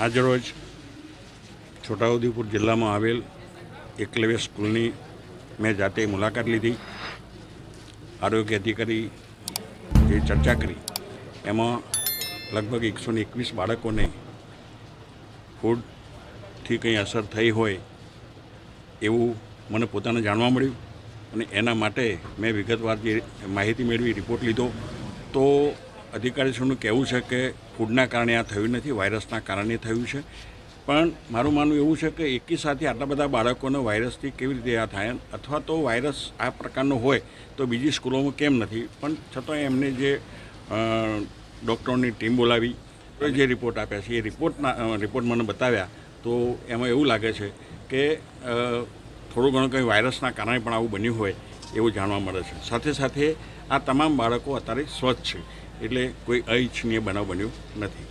આજરોજ છોટાઉદેપુર જિલ્લામાં આવેલ એકલવ્ય સ્કૂલની મેં જાતે મુલાકાત લીધી. આરોગ્ય અધિકારી જે ચર્ચા કરી, એમાં લગભગ એકસો એકવીસ બાળકોને ફૂડથી કંઈ અસર થઈ હોય એવું મને પોતાને જાણવા મળ્યું અને એના માટે મેં વિગતવાર જે માહિતી મેળવી રિપોર્ટ લીધો, તો અધિકારીશ્રીનું કહેવું છે કે ફૂડના કારણે આ થયું નથી, વાયરસના કારણે થયું છે. પણ મારું માનવું એવું છે કે એકી સાથે આટલા બધા બાળકોને વાયરસથી કેવી રીતે આ થાય? અથવા તો વાયરસ આ પ્રકારનો હોય તો બીજી સ્કૂલોમાં કેમ નથી? પણ છતાં એમને જે ડૉક્ટરોની ટીમ બોલાવી જે રિપોર્ટ આપ્યા છે, એ રિપોર્ટના રિપોર્ટ મને બતાવ્યા. તો એમાં એવું લાગે છે કે થોડું ઘણું કંઈ વાયરસના કારણે પણ આવું બન્યું હોય એવું જાણવા મળે છે. સાથે સાથે આ તમામ બાળકો અત્યારે સ્વચ્છ છે. એટલે કોઈ અનિચ્છનીય બનાવ બન્યો નથી.